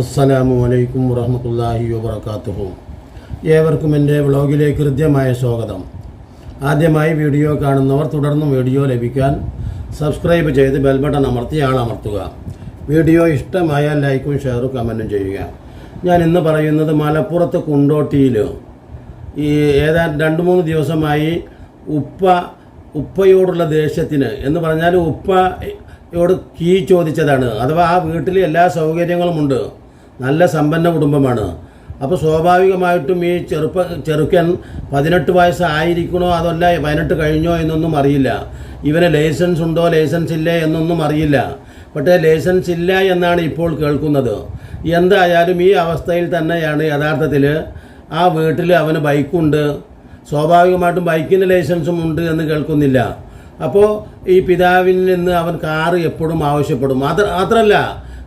അസ്സലാമു അലൈക്കും വറഹമത്തല്ലാഹി വബർക്കാത്തുഹു ഏവർക്കും എന്റെ വ്ളോഗിലേക്ക് ഹൃദ്യമായ സ്വാഗതം. ആദ്യമായി വീഡിയോ കാണുന്നവർ തുടർന്നും വീഡിയോ ലഭിക്കാൻ സബ്സ്ക്രൈബ് ചെയ്ത് ബെൽബട്ടൺ അമർത്തി ആളമർത്തുക. വീഡിയോ ഇഷ്ടമായാൽ ലൈക്കും ഷെയറും കമന്റും ചെയ്യുക. ഞാൻ ഇന്ന് പറയുന്നത് മലപ്പുറത്ത് കുണ്ടോട്ടിയിൽ. ഈ ഏതാണ്ട് രണ്ട് മൂന്ന് ദിവസമായി ഉപ്പ ഉപ്പയോടുള്ള ദേഷ്യത്തിന്. എന്ന് പറഞ്ഞാൽ ഉപ്പയോട് കീ ചോദിച്ചതാണ്. അഥവാ ആ വീട്ടിൽ എല്ലാ സൗകര്യങ്ങളുമുണ്ട് നല്ല സമ്പന്ന കുടുംബമാണ്. അപ്പോൾ സ്വാഭാവികമായിട്ടും ഈ ചെറുപ്പ ചെറുക്കൻ പതിനെട്ട് വയസ്സായിരിക്കണോ അതല്ല പതിനെട്ട് കഴിഞ്ഞോ എന്നൊന്നും അറിയില്ല. ഇവന് ലൈസൻസ് ഉണ്ടോ ലൈസൻസ് ഇല്ലേ എന്നൊന്നും അറിയില്ല. പക്ഷേ ലൈസൻസ് ഇല്ല എന്നാണ് ഇപ്പോൾ കേൾക്കുന്നത്. എന്തായാലും ഈ അവസ്ഥയിൽ തന്നെയാണ് യഥാർത്ഥത്തിൽ ആ വീട്ടിൽ അവന് ബൈക്കുണ്ട്. സ്വാഭാവികമായിട്ടും ബൈക്കിന് ലൈസൻസും ഉണ്ട് എന്ന് കേൾക്കുന്നില്ല. അപ്പോൾ ഈ പിതാവിൽ നിന്ന് അവൻ കാറ് എപ്പോഴും ആവശ്യപ്പെടും. മാത്ര മാത്രമല്ല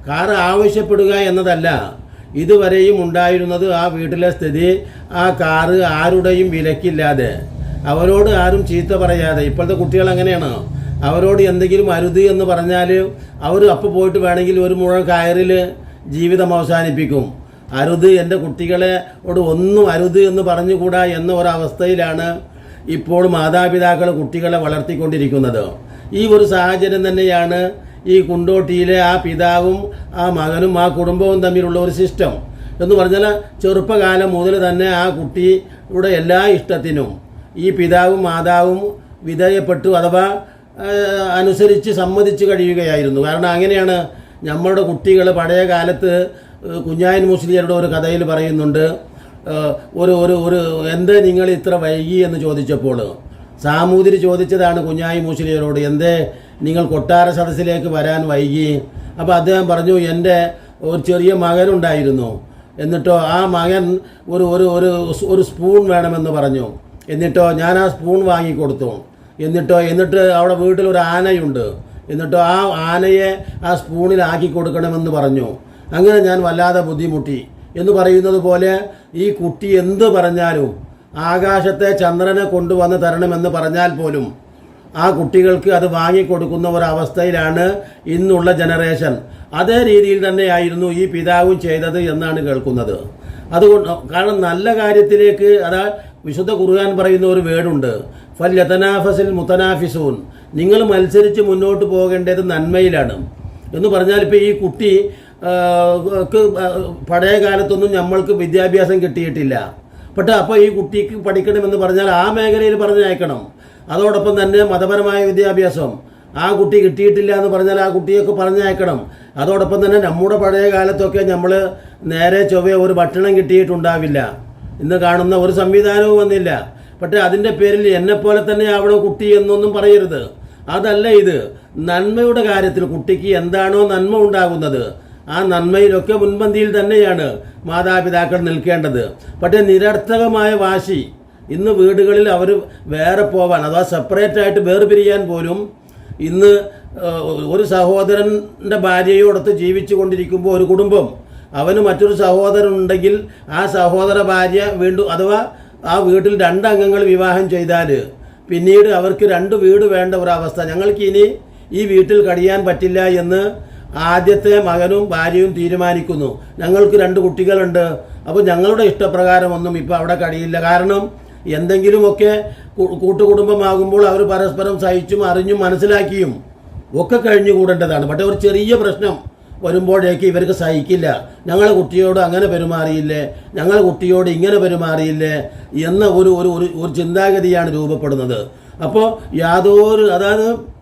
കാറ് ആവശ്യപ്പെടുക എന്നതല്ല. ഇതുവരെയും ഉണ്ടായിരുന്നത് ആ വീട്ടിലെ സ്ഥിതി ആ കാറ് ആരുടെയും വിലക്കില്ലാതെ. അവരോട് ആരും ചീത്ത പറയാതെ. ഇപ്പോഴത്തെ കുട്ടികൾ അങ്ങനെയാണ്. അവരോട് എന്തെങ്കിലും അരുത് എന്ന് പറഞ്ഞാൽ അവർ അപ്പോൾ പോയിട്ട് വേണമെങ്കിൽ ഒരു മുഴ കയറിൽ ജീവിതം അവസാനിപ്പിക്കും. അരുത് എന്റെ കുട്ടികളെ ഓട് ഒന്നും അരുത് എന്ന് പറഞ്ഞുകൂടാ എന്ന ഒരവസ്ഥയിലാണ് ഇപ്പോൾ മാതാപിതാക്കൾ കുട്ടികളെ വളർത്തിക്കൊണ്ടിരിക്കുന്നത്. ഈ ഒരു സാഹചര്യം തന്നെയാണ് ഈ കുണ്ടോട്ടിയിലെ ആ പിതാവും ആ മകനും ആ കുടുംബവും തമ്മിലുള്ള ഒരു സിസ്റ്റം. എന്ന് പറഞ്ഞാൽ ചെറുപ്പകാലം മുതൽ തന്നെ ആ കുട്ടിയുടെ എല്ലാ ഇഷ്ടത്തിനും ഈ പിതാവും മാതാവും വിധേയപ്പെട്ടു അഥവാ അനുസരിച്ച് സമ്മതിച്ച് കഴിയുകയായിരുന്നു. കാരണം അങ്ങനെയാണ് നമ്മളുടെ കുട്ടികൾ പഴയ കാലത്ത് കുഞ്ഞായൻ മുസ്ലിയരുടെ ഒരു കഥയിൽ പറയുന്നുണ്ട്. ഒരു ഒരു ഒരു എന്തേ നിങ്ങൾ ഇത്ര വൈകി? എന്ന് ചോദിച്ചപ്പോൾ സാമൂതിരി ചോദിച്ചതാണ് കുഞ്ഞായി മുസ്ലിയരോട് എന്തേ നിങ്ങൾ കൊട്ടാര സദസ്സിലേക്ക് വരാൻ വൈകി. അപ്പോൾ അദ്ദേഹം പറഞ്ഞു എന്റെ ഒരു ചെറിയ മകനുണ്ടായിരുന്നു. എന്നിട്ടോ ആ മകൻ ഒരു ഒരു ഒരു ഒരു സ്പൂൺ വേണമെന്ന് പറഞ്ഞു. എന്നിട്ടോ ഞാൻ ആ സ്പൂൺ വാങ്ങിക്കൊടുത്തു. എന്നിട്ടോ എന്നിട്ട് അവിടെ വീട്ടിൽ ഒരു ആനയുണ്ട്. എന്നിട്ടോ ആ ആനയെ ആ സ്പൂണിലാക്കി കൊടുക്കണമെന്ന് പറഞ്ഞു. അങ്ങനെ ഞാൻ വല്ലാതെ ബുദ്ധിമുട്ടി. എന്ന് പറയുന്നത് പോലെ ഈ കുട്ടി എന്ത് പറഞ്ഞാലും ആകാശത്തെ ചന്ദ്രനെ കൊണ്ടുവന്ന് തരണമെന്ന് പറഞ്ഞാൽ പോലും ആ കുട്ടികൾക്ക് അത് വാങ്ങിക്കൊടുക്കുന്ന ഒരവസ്ഥയിലാണ് ഇന്നുള്ള ജനറേഷൻ. അതേ രീതിയിൽ തന്നെയായിരുന്നു ഈ പിതാവും ചെയ്തത് എന്നാണ് കേൾക്കുന്നത്. അതുകൊണ്ട് കാരണം നല്ല കാര്യത്തിലേക്ക് അതാ വിശുദ്ധ കുറുകാൻ പറയുന്ന ഒരു വേടുണ്ട് ഫൽ യതനാഫസിൽ മുത്തനാഫിസൂൻ നിങ്ങൾ മത്സരിച്ച് മുന്നോട്ട് പോകേണ്ടത് നന്മയിലാണ്. എന്ന് പറഞ്ഞാൽ ഇപ്പോൾ ഈ കുട്ടി പഴയ കാലത്തൊന്നും നമ്മൾക്ക് വിദ്യാഭ്യാസം കിട്ടിയിട്ടില്ല. പക്ഷേ അപ്പോൾ ഈ കുട്ടിക്ക് പഠിക്കണമെന്ന് പറഞ്ഞാൽ ആ മേഖലയിൽ പറഞ്ഞയക്കണം. അതോടൊപ്പം തന്നെ മതപരമായ വിദ്യാഭ്യാസം. ആ കുട്ടി കിട്ടിയിട്ടില്ല എന്ന് പറഞ്ഞാൽ ആ കുട്ടിയൊക്കെ പറഞ്ഞയക്കണം. അതോടൊപ്പം തന്നെ നമ്മുടെ പഴയ കാലത്തൊക്കെ നമ്മൾ നേരെ ചൊവ്വ ഒരു ഭക്ഷണം കിട്ടിയിട്ടുണ്ടാവില്ല. ഇന്ന് കാണുന്ന ഒരു സംവിധാനവും വന്നില്ല. പക്ഷേ അതിന്റെ പേരിൽ എന്നെപ്പോലെ തന്നെ അവിടെ കുട്ടി എന്നൊന്നും പറയരുത്. അതല്ല ഇത്. നന്മയുടെ കാര്യത്തിൽ കുട്ടിക്ക് എന്താണോ നന്മ ഉണ്ടാകുന്നത്. ആ നന്മയിലൊക്കെ മുൻപന്തിയിൽ തന്നെയാണ് മാതാപിതാക്കൾ നിൽക്കേണ്ടത്. പക്ഷേ നിരർത്ഥകമായ വാശി ഇന്ന് വീടുകളിൽ അവർ വേറെ പോവാൻ അഥവാ സെപ്പറേറ്റ് ആയിട്ട് വേർപിരിയാൻ പോലും ഇന്ന് ഒരു സഹോദരന്റെ ഭാര്യയോടൊത്ത് ജീവിച്ചു കൊണ്ടിരിക്കുമ്പോൾ ഒരു കുടുംബം അവന് മറ്റൊരു സഹോദരൻ ഉണ്ടെങ്കിൽ ആ സഹോദര ഭാര്യ വീണ്ടും അഥവാ ആ വീട്ടിൽ രണ്ട് അംഗങ്ങൾ വിവാഹം ചെയ്താൽ പിന്നീട് അവർക്ക് രണ്ട് വീട് വേണ്ട ഒരവസ്ഥ. ഞങ്ങൾക്ക് ഇനി ഈ വീട്ടിൽ കഴിയാൻ പറ്റില്ല എന്ന് ആദ്യത്തെ മകനും ഭാര്യയും തീരുമാനിക്കുന്നു. ഞങ്ങൾക്ക് രണ്ട് കുട്ടികളുണ്ട്. അപ്പോൾ ഞങ്ങളുടെ ഇഷ്ടപ്രകാരമൊന്നും ഇപ്പോൾ അവിടെ കടിയില്ല. കാരണം എന്തെങ്കിലുമൊക്കെ കൂട്ടുകുടുംബമാകുമ്പോൾ അവർ പരസ്പരം സഹിച്ചും അറിഞ്ഞും മനസ്സിലാക്കിയും ഒക്കെ കഴിഞ്ഞുകൂടേണ്ടതാണ്. പക്ഷേ ഒരു ചെറിയ പ്രശ്നം വരുമ്പോഴേക്ക് ഇവർക്ക് സഹിക്കില്ല. ഞങ്ങൾ കുട്ടിയോട് അങ്ങനെ പെരുമാറിയില്ലേ? ഞങ്ങൾ കുട്ടിയോട് ഇങ്ങനെ പെരുമാറിയില്ലേ? എന്ന ഒരു ഒരു ഒരു- ചിന്താഗതിയാണ് രൂപപ്പെടുന്നത്. അപ്പോൾ യാതൊരു അതായത്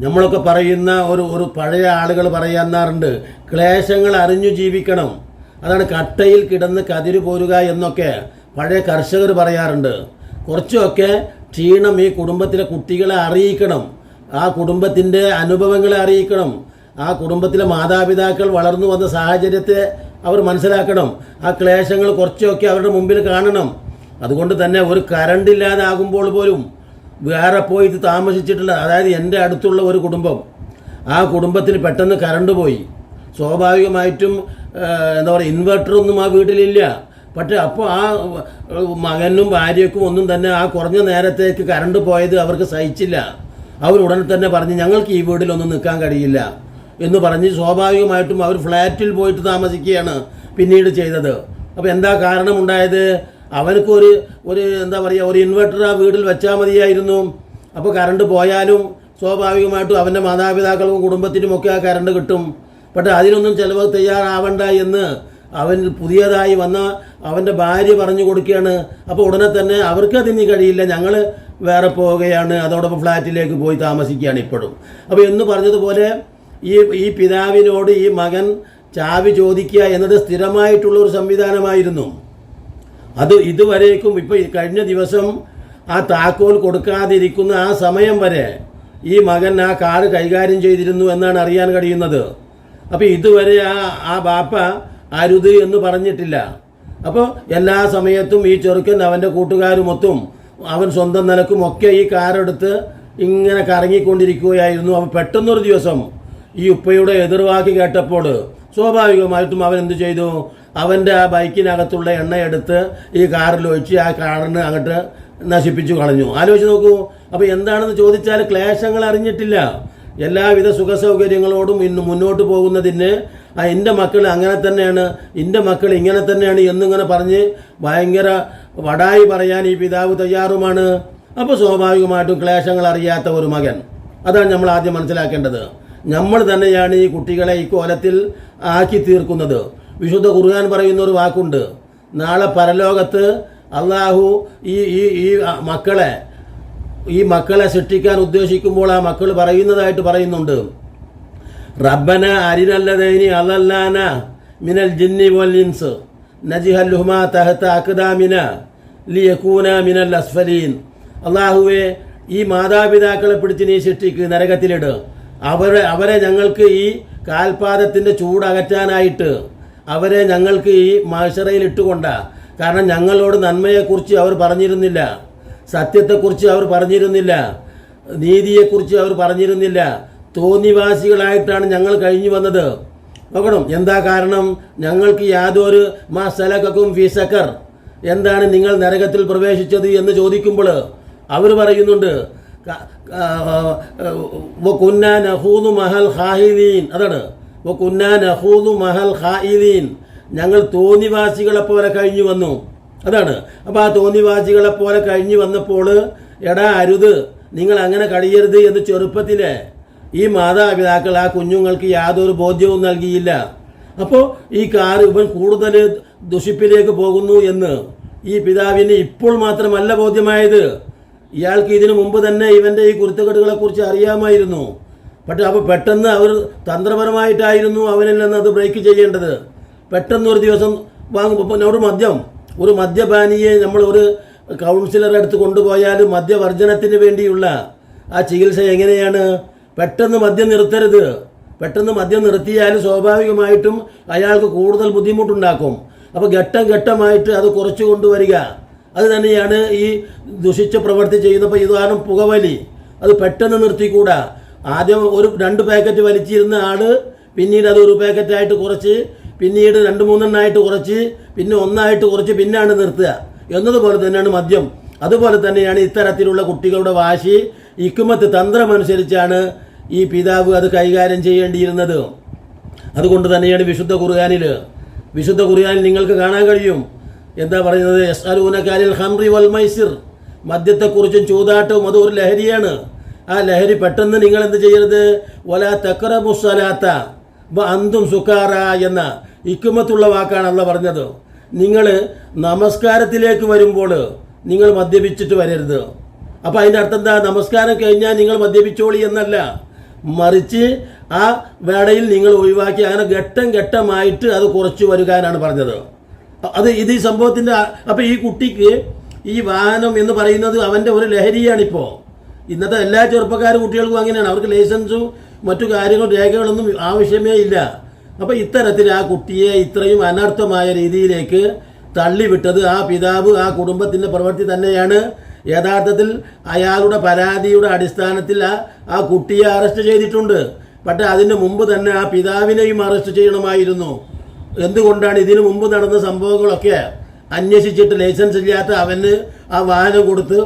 നമ്മളൊക്കെ പറയുന്ന ഒരു ഒരു പഴയ ആളുകൾ പറയാറുണ്ട് ക്ലേശങ്ങൾ അറിഞ്ഞു ജീവിക്കണം. അതാണ് കട്ടയിൽ കിടന്ന് കതിര് പോരുക എന്നൊക്കെ. പഴയ കർഷകർ പറയാറുണ്ട് കുറച്ചൊക്കെ ക്ഷീണം ഈ കുടുംബത്തിലെ കുട്ടികളെ അറിയിക്കണം ആ കുടുംബത്തിന്റെ അനുഭവങ്ങളെ അറിയിക്കണം ആ കുടുംബത്തിലെ മാതാപിതാക്കൾ വളർന്നു വന്ന സാഹചര്യത്തെ അവർ മനസ്സിലാക്കണം ആ ക്ലേശങ്ങൾ കുറച്ചൊക്കെ അവരുടെ മുമ്പിൽ കാണണം. അതുകൊണ്ട് തന്നെ ഒരു കറണ്ട് ഇല്ലാതാകുമ്പോൾ പോലും വേറെ പോയി ഇത് താമസിച്ചിട്ടുള്ള അതായത് എന്റെ അടുത്തുള്ള ഒരു കുടുംബം ആ കുടുംബത്തിന് പെട്ടെന്ന് കറണ്ട് പോയി. സ്വാഭാവികമായിട്ടും എന്താ പറയുക ഇൻവെർട്ടറൊന്നും ആ വീട്ടിലില്ല. പക്ഷേ അപ്പോൾ ആ മകനും ഭാര്യയ്ക്കും ഒന്നും തന്നെ ആ കുറഞ്ഞ നേരത്തേക്ക് കറണ്ട് പോയത് അവർക്ക് സഹിച്ചില്ല. അവർ ഉടനെ തന്നെ പറഞ്ഞ് ഞങ്ങൾക്ക് ഈ വീട്ടിലൊന്നും നിൽക്കാൻ കഴിയില്ല. എന്ന് പറഞ്ഞ് സ്വാഭാവികമായിട്ടും അവർ ഫ്ലാറ്റിൽ പോയിട്ട് താമസിക്കുകയാണ് പിന്നീട് ചെയ്തത്. അപ്പോൾ എന്താ കാരണമുണ്ടായത്? അവനക്കൊരു ഒരു എന്താ പറയുക ഒരു ഇൻവെർട്ടർ ആ വീട്ടിൽ വെച്ചാൽ മതിയായിരുന്നു. അപ്പോൾ കറണ്ട് പോയാലും സ്വാഭാവികമായിട്ടും അവന്റെ മാതാപിതാക്കൾക്കും കുടുംബത്തിനുമൊക്കെ ആ കറണ്ട് കിട്ടും. പക്ഷേ അതിനൊന്നും ചിലവ് തയ്യാറാവണ്ട എന്ന് അവൻ പുതിയതായി വന്ന അവന്റെ ഭാര്യ പറഞ്ഞു കൊടുക്കുകയാണ്. അപ്പോൾ ഉടനെ തന്നെ അവർക്ക് അതിന് കഴിയില്ല. ഞങ്ങൾ വേറെ പോവുകയാണ്. അതോടൊപ്പം ഫ്ലാറ്റിലേക്ക് പോയി താമസിക്കുകയാണ് ഇപ്പോഴും. അപ്പോൾ എന്ന് പറഞ്ഞതുപോലെ ഈ ഈ പിതാവിനോട് ഈ മകൻ ചാവി ചോദിക്കുക എന്നത് സ്ഥിരമായിട്ടുള്ള ഒരു സംവിധാനമായിരുന്നു. അത് ഇതുവരേക്കും ഇപ്പോൾ കഴിഞ്ഞ ദിവസം ആ താക്കോൽ കൊടുക്കാതിരിക്കുന്ന ആ സമയം വരെ ഈ മകൻ ആ കാറ് കൈകാര്യം ചെയ്തിരുന്നു എന്നാണ് അറിയാൻ കഴിയുന്നത്. അപ്പോൾ ഇതുവരെ ആ ആ ബാപ്പ അരുത് എന്ന് പറഞ്ഞിട്ടില്ല. അപ്പോൾ എല്ലാ സമയത്തും ഈ ചെറുക്കൻ അവന്റെ കൂട്ടുകാരുമൊത്തും അവൻ സ്വന്തം നിലക്കും ഒക്കെ ഈ കാറെടുത്ത് ഇങ്ങനെ കറങ്ങിക്കൊണ്ടിരിക്കുകയായിരുന്നു. അവൻ പെട്ടെന്നൊരു ദിവസം ഈ ഉപ്പയുടെ എതിർവാക്ക് കേട്ടപ്പോൾ സ്വാഭാവികമായിട്ടും അവൻ എന്ത് ചെയ്തു? അവന്റെ ആ ബൈക്കിനകത്തുള്ള എണ്ണ എടുത്ത് ഈ കാറിൽ ഒഴിച്ച് ആ കാറിന് അങ്ങോട്ട് നശിപ്പിച്ചു കളഞ്ഞു. ആലോചിച്ച് നോക്കൂ. അപ്പോൾ എന്താണെന്ന് ചോദിച്ചാൽ ക്ലേശങ്ങൾ അറിഞ്ഞിട്ടില്ല. എല്ലാവിധ സുഖസൗകര്യങ്ങളോടും ഇന്ന് മുന്നോട്ട് പോകുന്നതിന് ആ എന്റെ മക്കൾ അങ്ങനെ തന്നെയാണ് എന്റെ മക്കൾ ഇങ്ങനെ തന്നെയാണ് എന്നിങ്ങനെ പറഞ്ഞ് ഭയങ്കര വടായി പറയാൻ ഈ പിതാവ് തയ്യാറുമാണ്. അപ്പോൾ സ്വാഭാവികമായിട്ടും ക്ലേശങ്ങൾ അറിയാത്ത ഒരു മകൻ. അതാണ് നമ്മൾ ആദ്യം മനസ്സിലാക്കേണ്ടത്. നമ്മൾ തന്നെയാണ് ഈ കുട്ടികളെ ഈ കോലത്തിൽ ആക്കി തീർക്കുന്നത്. വിശുദ്ധ ഖുർആൻ പറയുന്ന ഒരു വാക്കുണ്ട്. നാളെ പരലോകത്ത് അള്ളാഹു ഈ ഈ ഈ മക്കളെ ഈ മക്കളെ സൃഷ്ടിക്കാൻ ഉദ്ദേശിക്കുമ്പോൾ ആ മക്കൾ പറയുന്നതായിട്ട് പറയുന്നുണ്ട്. റബ്ബന അരിനല്ലതൈനി അലല്ലാന മിനൽ ജിന്നി വൽ ഇൻസ് നജിഹല്ലുഹുമാ തഹത്ത അക്ദാമിന ലിയക്കൂന മിനൽ അസ്ഫലീൻ അള്ളാഹുവെ ഈ മാതാപിതാക്കളെ പിടിച്ച് നീ സൃഷ്ടിക്ക് നരകത്തിലിട്. അവരെ അവരെ ഞങ്ങൾക്ക് ഈ കാൽപാദത്തിന്റെ ചൂടകറ്റാനായിട്ട് അവരെ ഞങ്ങൾക്ക് ഈ മഹിഷറയിൽ ഇട്ടുകൊണ്ട. കാരണം ഞങ്ങളോട് നന്മയെക്കുറിച്ച് അവർ പറഞ്ഞിരുന്നില്ല. സത്യത്തെക്കുറിച്ച് അവർ പറഞ്ഞിരുന്നില്ല. നീതിയെക്കുറിച്ച് അവർ പറഞ്ഞിരുന്നില്ല. തോന്നിവാസികളായിട്ടാണ് ഞങ്ങൾ കഴിഞ്ഞു വന്നത്. നോക്കണം എന്താ കാരണം? ഞങ്ങൾക്ക് യാതൊരു മാ സലക്കും ഫീസക്കർ എന്താണ് നിങ്ങൾ നരകത്തിൽ പ്രവേശിച്ചത് എന്ന് ചോദിക്കുമ്പോൾ അവർ പറയുന്നുണ്ട് മഹൽ ഹാഹിദീൻ അതാണ്. മഹൽ ഹാഹിദീൻ ഞങ്ങൾ തോന്നിവാസികളെ പോലെ കഴിഞ്ഞു വന്നു. അതാണ്. അപ്പോൾ ആ തോന്നിവാസികളെ പോലെ കഴിഞ്ഞു വന്നപ്പോൾ എടാ അരുത് നിങ്ങൾ അങ്ങനെ കഴിയരുത് എന്ന് ചെറുപ്പത്തിലെ ഈ മാതാപിതാക്കൾ ആ കുഞ്ഞുങ്ങൾക്ക് യാതൊരു ബോധ്യവും നൽകിയില്ല. അപ്പോൾ ഈ കാർ ഇവൻ കൂടുതൽ ദുഷിപ്പിലേക്ക് പോകുന്നു എന്ന് ഈ പിതാവിന് ഇപ്പോൾ മാത്രമല്ല ബോധ്യമായത്. ഇയാൾക്ക് ഇതിനു മുമ്പ് തന്നെ ഇവന്റെ ഈ കുറിച്ച് അറിയാമായിരുന്നു. പക്ഷെ അപ്പോൾ പെട്ടെന്ന് അവർ തന്ത്രപരമായിട്ടായിരുന്നു അവനിൽ നിന്ന് അത് ബ്രേക്ക് ചെയ്യേണ്ടത്. പെട്ടെന്ന് ഒരു ദിവസം വാങ്ങുമ്പോൾ ഒരു മദ്യം. ഒരു മദ്യപാനിയെ നമ്മൾ ഒരു കൗൺസിലറെ അടുത്ത് കൊണ്ടുപോയാൽ മദ്യവർജനത്തിന് വേണ്ടിയുള്ള ആ ചികിത്സ എങ്ങനെയാണ് പെട്ടെന്ന് മദ്യം നിർത്തരുത്. പെട്ടെന്ന് മദ്യം നിർത്തിയാൽ സ്വാഭാവികമായിട്ടും അയാൾക്ക് കൂടുതൽ ബുദ്ധിമുട്ടുണ്ടാക്കും. അപ്പോൾ ഘട്ടം ഘട്ടമായിട്ട് അത് കുറച്ച് കൊണ്ടുവരിക. അത് തന്നെയാണ് ഈ ദുഷിച്ച പ്രവൃത്തി ചെയ്യുന്നപ്പോൾ ഇതാണ് പുകവലി. അത് പെട്ടെന്ന് നിർത്തിക്കൂടാ. ആദ്യം ഒരു രണ്ട് പാക്കറ്റ് വലിച്ചിരുന്ന ആൾ പിന്നീട് അത് ഒരു പാക്കറ്റായിട്ട് കുറച്ച് പിന്നീട് രണ്ട് മൂന്നെണ്ണമായിട്ട് കുറച്ച് പിന്നെ ഒന്നായിട്ട് കുറച്ച് പിന്നാണ് നിർത്തുക. എന്നതുപോലെ തന്നെയാണ് മദ്യം. അതുപോലെ തന്നെയാണ് ഇത്തരത്തിലുള്ള കുട്ടികളുടെ വാശി ഇക്കുമത്ത് തന്ത്രമനുസരിച്ചാണ് ഈ പിതാവ് അത് കൈകാര്യം ചെയ്യേണ്ടിയിരുന്നത്. അതുകൊണ്ട് തന്നെയാണ് വിശുദ്ധ ഖുർആാനിൽ വിശുദ്ധ ഖുർആാനിൽ നിങ്ങൾക്ക് കാണാൻ കഴിയും. എന്താ പറയുന്നത്? എസ് അലൂനക്കാരിൽ ഹംറി വൽ മൈസിർ. മദ്യത്തെക്കുറിച്ചും ചൂതാട്ടവും അത് ഒരു ലഹരിയാണ്. ആ ലഹരി പെട്ടെന്ന് നിങ്ങൾ എന്ത് ചെയ്യരുത്? വല തക്കറ മുസ്സലാത്ത അന്തും സുക്കാറ എന്ന ഇക്കുമത്തുള്ള വാക്കാണ് അല്ല പറഞ്ഞത്. നിങ്ങൾ നമസ്കാരത്തിലേക്ക് വരുമ്പോൾ നിങ്ങൾ മദ്യപിച്ചിട്ട് വരരുത്. അപ്പം അതിന്റെ അർത്ഥം എന്താ? നമസ്കാരം കഴിഞ്ഞാൽ നിങ്ങൾ മദ്യപിച്ചോളി എന്നല്ല. മറിച്ച് ആ വേളയിൽ നിങ്ങൾ ഒഴിവാക്കി അങ്ങനെ ഘട്ടം ഘട്ടമായിട്ട് അത് കുറച്ചു വരിക എന്നാണ് പറഞ്ഞത്. അത് ഇത് ഈ സംഭവത്തിന്റെ അപ്പം ഈ കുട്ടിക്ക് ഈ വാഹനം എന്ന് പറയുന്നത് അവന്റെ ഒരു ലഹരിയാണിപ്പോൾ ഇന്നത്തെ എല്ലാ ചെറുപ്പക്കാരും കുട്ടികൾക്കും അങ്ങനെയാണ്. അവർക്ക് ലൈസൻസും മറ്റു കാര്യങ്ങളും രേഖകളൊന്നും ആവശ്യമേ ഇല്ല. അപ്പോൾ ഇത്തരത്തിൽ ആ കുട്ടിയെ ഇത്രയും അനർത്ഥമായ രീതിയിലേക്ക് തള്ളിവിട്ടത് ആ പിതാവ് ആ കുടുംബത്തിന്റെ പ്രവൃത്തി തന്നെയാണ്. യഥാർത്ഥത്തിൽ അയാളുടെ പരാതിയുടെ അടിസ്ഥാനത്തിൽ ആ ആ കുട്ടിയെ അറസ്റ്റ് ചെയ്തിട്ടുണ്ട്. പക്ഷേ അതിന് മുമ്പ് തന്നെ ആ പിതാവിനെയും അറസ്റ്റ് ചെയ്യണമായിരുന്നു. എന്തുകൊണ്ടാണ് ഇതിനു മുമ്പ് നടന്ന സംഭവങ്ങളൊക്കെ അന്വേഷിച്ചിട്ട് ലൈസൻസ് ഇല്ലാത്ത അവന് ആ വാഹനം കൊടുത്ത്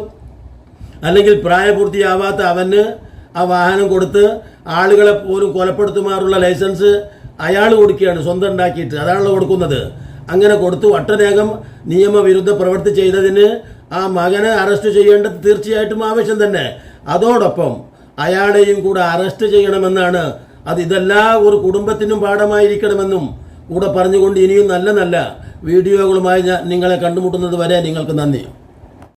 അല്ലെങ്കിൽ പ്രായപൂർത്തിയാവാത്ത അവന് ആ വാഹനം കൊടുത്ത് ആളുകളെ പോലും കൊലപ്പെടുത്തുമാറുള്ള ലൈസൻസ് അയാൾ കൊടുക്കുകയാണ് സ്വന്തം ഉണ്ടാക്കിയിട്ട്. അതാണല്ലോ കൊടുക്കുന്നത്. അങ്ങനെ കൊടുത്തു. ഒട്ടനേകം നിയമവിരുദ്ധ പ്രവൃത്തി ചെയ്തതിന് ആ മകനെ അറസ്റ്റ് ചെയ്യേണ്ടത് തീർച്ചയായിട്ടും ആവശ്യം തന്നെ. അതോടൊപ്പം അയാളെയും കൂടെ അറസ്റ്റ് ചെയ്യണമെന്നാണ്. അത് ഇതെല്ലാ ഒരു കുടുംബത്തിനും പാഠമായിരിക്കണമെന്നും കൂടെ പറഞ്ഞുകൊണ്ട് ഇനിയും നല്ല നല്ല വീഡിയോകളുമായി ഞാൻ നിങ്ങളെ കണ്ടുമുട്ടുന്നത് വരെ നിങ്ങൾക്ക് നന്ദി.